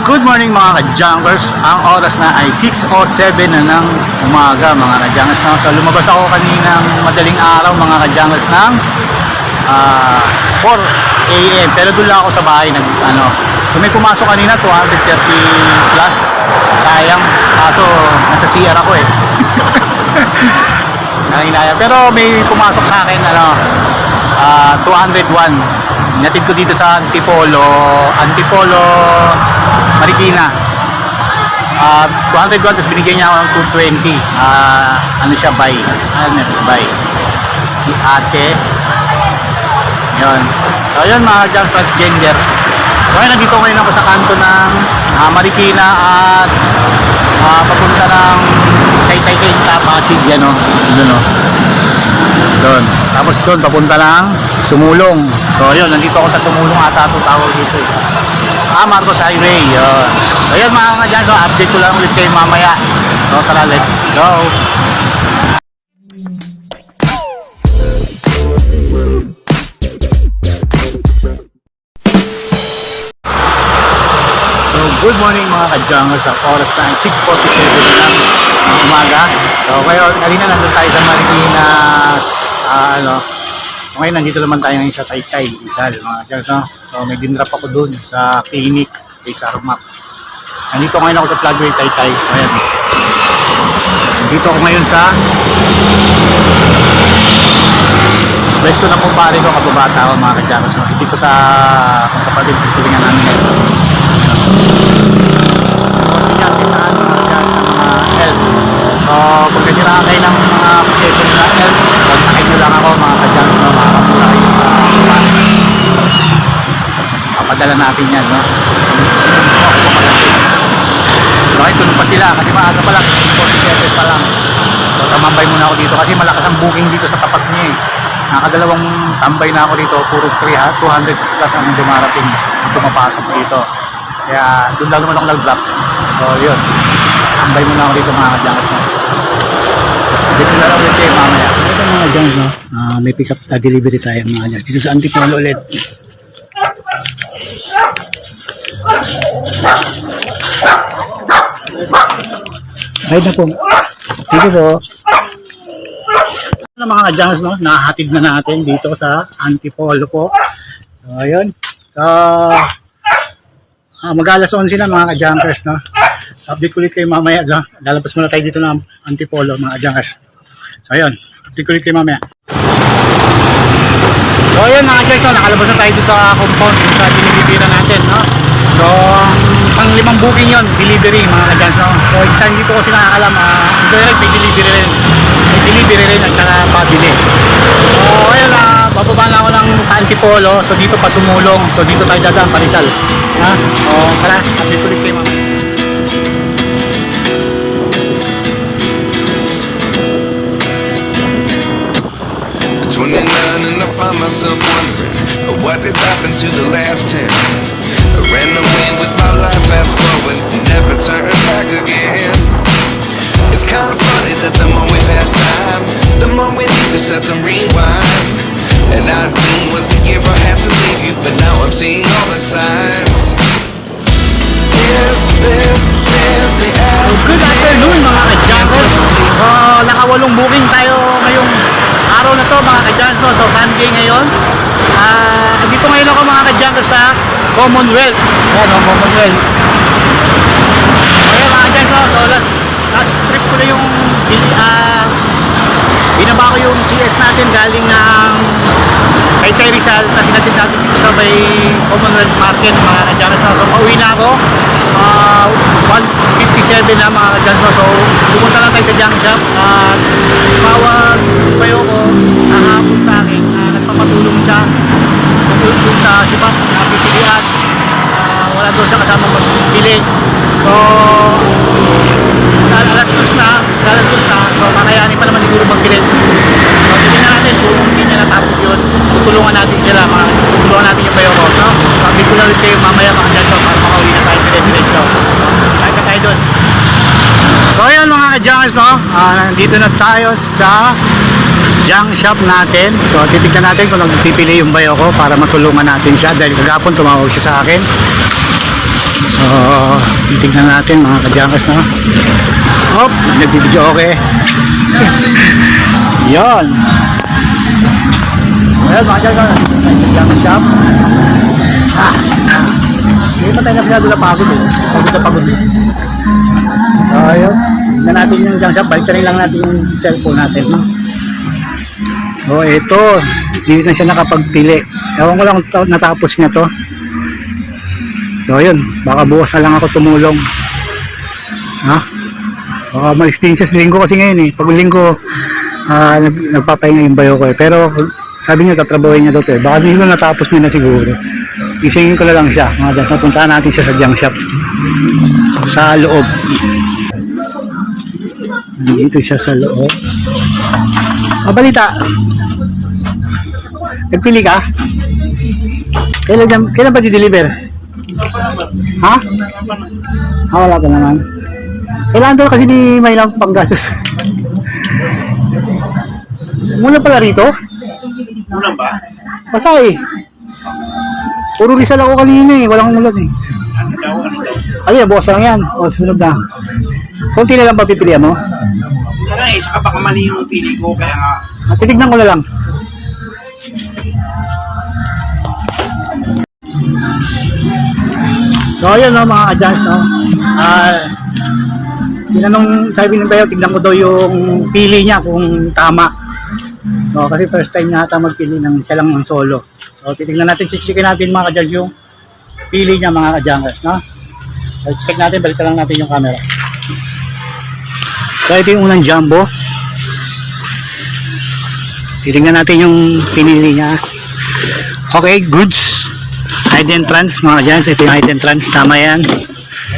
Good morning mga ka-junkers. Ang oras na ay 6.07 na ng umaga mga ka-junkers. No? So lumabas ako kaninang madaling araw mga ka-junkers ng ah, 4 a.m. Pero doon lang ako sa bahay. Nag, ano, so may pumasok kanina 230 plus. Sayang. Kaso nasa CR ako eh. Nanginaya. Pero may pumasok sa akin ano, ah, 201. Natid ko dito sa Antipolo, Antipolo, Marikina. Ah, 201 tapos binigyan niya ako ng 220. Ah, ano siya, buy. Ano, buy. Si ate. Yun. So, yun mga Jams Transgender. So, ngayon, nandito ngayon ako sa kanto ng ah, Marikina at ah, papunta ng Taytay Quinta, Pasig, yan o. Doon o. Doon. Tapos doon, papunta ng Sumulong. So, yun, nandito ako sa Sumulong ata ito tawag dito. eh. Ah, Marcos Highway. Yun. So, yun mga nga dyan. So, update ko lang ulit kayo mamaya. So, tara, let's go. Good morning mga ka-jungers. Sa oras na ay 6.47 na ng umaga. So, kayo, kanina nandun tayo sa Marikina. ah, ano, ngayon, nandito naman tayo ngayon sa Taytay, Rizal, mga jungers, no? So, may dinrap ako dun sa clinic, kay Sarumak. Nandito ngayon ako sa Floodway Taytay. So, ayan. Nandito ako ngayon sa Besto ng kumpare ko, kababata ko, mga ka-jungers, no? Dito sa kung kapatid, tutulingan namin ngayon. Kasi natin sa ano, dyan sa mga health. So, pag nasiraan kayo ng mga protection na health, kontakin nyo lang ako mga ka-jams, no? makakamura kayo sa upan. Papadala natin yan, no? Ay, tulog pa sila kasi maaga pa lang, 47 pa lang. So, tamambay muna ako dito kasi malakas ang booking dito sa tapat niya eh. Nakadalawang tambay na ako dito, puro 3 ha, 200 plus ang dumarating ang pumapasok dito. Kaya doon lang naman ako nag-drop. So yun. Tambay muna ako dito mga kadyangas na. Dito na lang ulit mamaya. Ito mga kadyangas no. Ah, may pick up na delivery tayo mga kadyangas. Dito sa Antipolo ulit. Ay na po. Dito po. Ano mga kadyangas no. Nahatid na natin dito sa Antipolo po. So ayun. So Ah, mag-alas 11 na mga ka-junkers, no? So, update ulit kayo mamaya. No? Lalabas muna tayo dito ng Antipolo, mga ka-junkers. So, ayun. Update ulit kayo mamaya. So, ayun mga guys, no? nakalabas na tayo dito sa compound, sa dinilibira natin, no? So, ang pang limang booking yon delivery, mga no? So, isa hindi po kasi nakakalam, ah, direct may delivery rin. May delivery rin at saka pabili. So, ayun, ah, bababa na ako ng Antipolo. So, dito pa sumulong. So, dito tayo dadaan, Parizal. Ha? O, tara, update ulit kayo mamaya. 29 and I find myself wondering uh, what did happen to the last 10. Ran away with my life, fast forward, never turn back again. It's kind of funny that the more we pass time, the more we need to set them rewind. And 19 was the year I had to leave you, but now I'm seeing all the signs. Is this really So, good afternoon mga ka-junkers. So, nakawalong booking tayo ngayong araw na to mga ka-junkers. No? So, Sunday ngayon. Ah, dito ngayon ako mga ka-junkers sa Commonwealth. Ayan, oh, Commonwealth. Ayan mga ka-junkers. no? So, last, last trip ko na yung ah, binaba ko yung CS natin galing ng kay Kay Rizal kasi natin natin dito sa may Commonwealth Market mga kadyanas na so pauwi na ako Ah, 157 na mga kadyanas na so pumunta na tayo sa junk shop at tawag kayo ko nakahapon sa akin na nagpapatulong siya patulong sa sipap na pipilian Ah, wala doon siya kasama magbili so alas dos na alas dos na so kakayanin pa naman siguro magbili So, tingnan natin kung hindi niya natapos yun. Tutulungan natin sila, mga, tutulungan natin yung bayo. No? Sabi ko na rin kayo mamaya mga dyan para makauwi na tayo sa diretso. Kahit na tayo doon. So ayun mga ka-junkers, no? Ah, nandito na tayo sa junk shop natin. So titignan natin kung nagpipili yung bayo ko para matulungan natin siya dahil kagapon tumawag siya sa akin. So Titignan natin mga kajakas na. Hop, nagbibidyo okay. Yan. Well, mga kajakas, kajakas shop. Ah, hindi pa tayo na pinado na pagod eh. Pagod na pagod eh. So, ayun. Tignan natin yung junk shop. Balik lang natin yung cellphone natin. No? So, ito. Hindi na siya nakapagpili. Ewan ko lang natapos niya to. So, ayun. Baka bukas na lang ako tumulong. Ha? Baka malis din siya sa linggo kasi ngayon eh. Pag linggo, nag, nagpapahinga yung bayo ko eh. Pero sabi niya, tatrabahin niya daw to eh. Baka hindi ko natapos niya na siguro. Isingin ko na lang siya. Mga das, napuntahan natin siya sa junk shop. Sa loob. Dito siya sa loob. Ah, balita. Nagpili ka? Kailan, dyan, kailan ba di-deliver? Ha? Ah, wala pa naman. Kailangan daw kasi ni may lang panggastos. Muna pala rito? Ulan ba? Basta eh. Puro Rizal ako kanina eh. Walang ulan eh. Ano daw? Ano daw? Ano yan, bukas lang yan. O, susunod na. Kunti na lang pa pipilian mo? Kaya eh, saka baka mali yung pili ko, kaya nga, Ah, ko na lang. So ayun no mga adjust no. Ah tinanong sabi ng bayo tignan ko daw yung pili niya kung tama. So kasi first time niya ata magpili ng siya lang ng solo. So titignan natin, chichikin natin mga ka yung pili niya mga ka no. So check natin, balikan lang natin yung camera. So ito yung unang jumbo. Titingnan natin yung pinili niya. Okay, goods. Hide entrance, mga dyan. Ito yung hide entrance. Tama yan.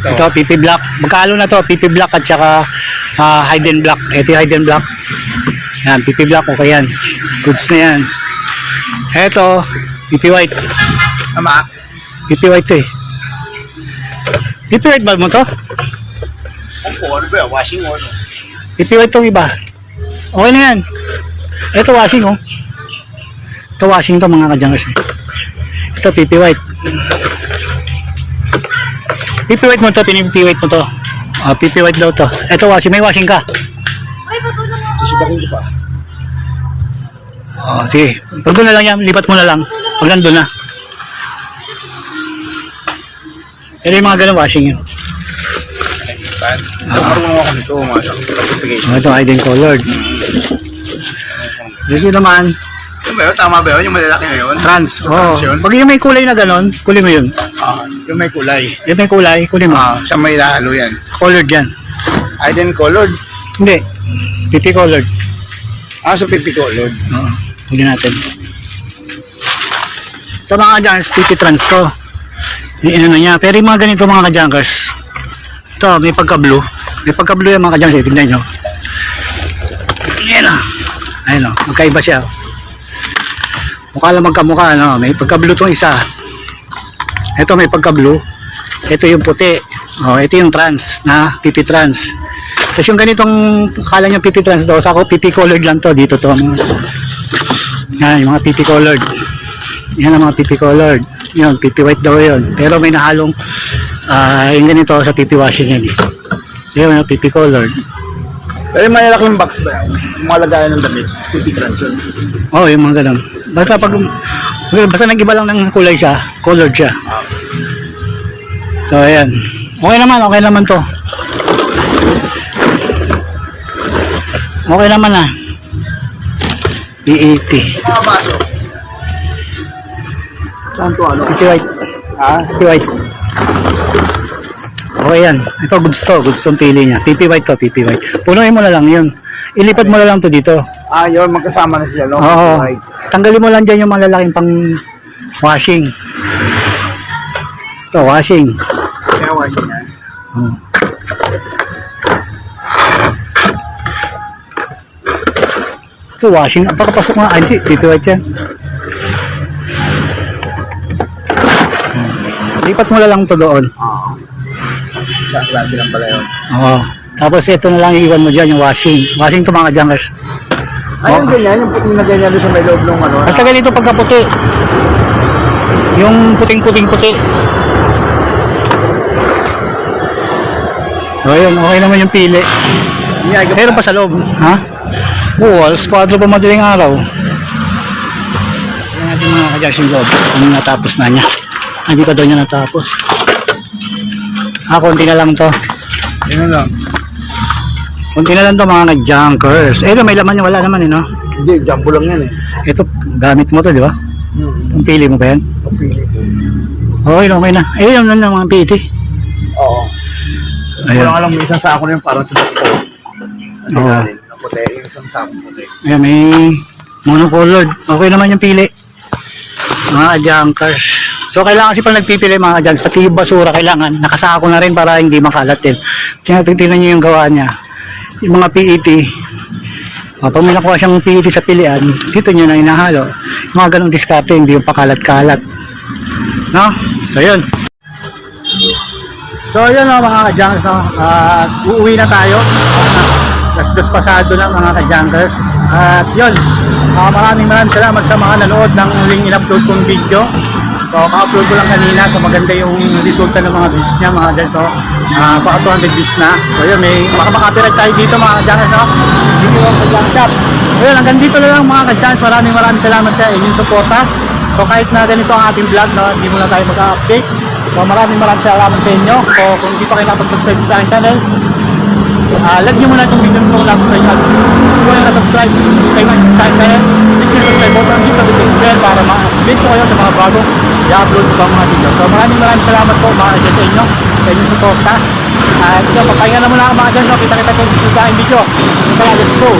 Ito, PP block. Magkalo na to? PP block at saka ah, hidden block. Ito yung hidden block. Yan, PP block. Okay yan. Goods na yan. Ito, PP white. tama. PP white to eh. PP white ba mo to? Ang po, ano ba? Washing or ano? PP white tong iba. Okay na yan. Ito washing oh. Ito washing to mga kadyangers. eh. Ito PP white. PP white mo to, pinim PP white mo to. Ah, PP white daw to. Ito washing, may washing ka. Susubakin ko pa. Oh, sige. Pag doon na lang yan, lipat mo na lang. Pag nandun na. Pero yung mga ganun washing yun. Pan. Marunong ako nito, mga classification. Oh, ito hidden colored. Kasi naman, Yung ba yun? Tama ba yun? Yung malalaki na yun? trans. Sa Oh. trans yun? Pag yung may kulay na ganun, kunin mo yun. Ah, yung may kulay. Yung may kulay, kunin mo. Ah, sa may lahalo yan. Colored yan. Hidden colored. Hindi. PP colored. Ah, sa pipi colored. Oo. Huli natin. Ito mga kajankers, PP trans to. Yung ano na niya. Pero yung mga ganito mga kajankers, ito, may pagka-blue. May pagka-blue yung mga kajankers. eh. Tignan nyo. Ayan o. Ayan o. Magkaiba siya. Mukha lang magkamukha. No? May pagka-blue tong isa. Ito may pagka-blue. Ito yung puti. Oh, ito yung trans na PP trans. Tapos yung ganitong kala nyo PP trans daw, sa ako PP colored lang to dito to. Yan, yung mga PP colored. Yan ang mga PP colored. Yan, PP white daw yun. Pero may nahalong ah yung ganito sa PP washing yan. eh. So yun, PP colored. Pero yung malalaking box ba yan? Yung mga lagayan ng damit. Pipi trans yun. Oh, yung mga ganun. Basta pag basta nag-iba lang ng kulay siya, colored siya. So ayan. Okay naman, okay naman to. Okay naman ah. P80. Mga baso. Saan to ano? PP white. Ah, PP white. Okay yan. Ito goods to. Goods tong pili niya. PP white to. PP white. Punuin mo na lang yun. Ilipat mo na lang to dito. ah yun, magkasama na sila. No? Oo. Right. Tanggalin mo lang dyan yung malalaking pang washing. Ito, washing. Kaya washing yan. Ito, washing. Mo, ah, hindi. PP white yan. Hmm. Lipat mo na lang to doon. Sa klase lang pala yun. Oo. Tapos ito na lang iwan mo dyan, yung washing. Washing to mga junkers. Ayun, Oo. ganyan. Yung puti na ganyan doon sa may loob ng ano. Basta ganito pagkaputi. Yung puting-puting puti. So yun, okay naman yung pili. Meron pa sa loob. Ha? Oo, alas 4 pa madaling araw. Tingnan natin mga kadyas yung loob. Kung natapos na niya. Ah, Hindi pa daw niya natapos. Ah, konti na lang to. Yun lang. Konti na lang to mga nag-junkers. Eh, may laman yung wala naman eh, no? Hindi, jumbo lang yan eh. Ito, gamit mo to, di ba? Hmm. Ang pili mo ba yan? Papili ko. Okay, okay na. Eh, yun lang mga piti. Oo. Ayan. Wala lang may isang sako na yun para sa. Kasi Oo. galing. Ang puti, yung isang sako puti. Ayan, may monocolored. Okay naman yung pili. Mga junkers. So, kailangan kasi pag nagpipili mga junkers, pati yung basura kailangan, nakasako na rin para hindi makalat din. Tingnan, nyo yung gawa niya. Yung mga PET, uh, pag may nakuha siyang PET sa pilian, dito nyo na inahalo. Mga ganong diskarte, hindi yung pakalat-kalat. No? So, yun. So, yun mga ka-junkers, no? At uuwi na tayo. Las dos pasado na mga ka-junkers. At yun, ah, maraming maraming salamat sa mga nanood ng huling in-upload kong video. So, ka-upload ko lang kanina. So, maganda yung resulta ng mga views niya, mga guys, no? Ah, baka 200 views na. So, yun, may makapag-copyright tayo dito, mga ka-junkers, no? Video lang sa junk shop. So, yun, hanggang dito lang, mga ka-junkers. Maraming maraming salamat sa inyong suporta. So, kahit na ganito ang ating vlog, no? Hindi muna tayo mag-update. So, maraming maraming salamat sa inyo. So, kung hindi pa kayo nakapag-subscribe sa aking channel, Ah, like nyo muna itong video nito lang sa inyo. Kung kayo na-subscribe, kayo na sa channel, click nyo subscribe button with the bell para ma-update ko kayo sa mga bagong i-upload ko ang mga video. So maraming maraming salamat po mga kaibigan sa inyo, sa inyong suporta. At ito, papahinga na muna mga dyan. So, kita-kita ko sa video. Tara, let's go!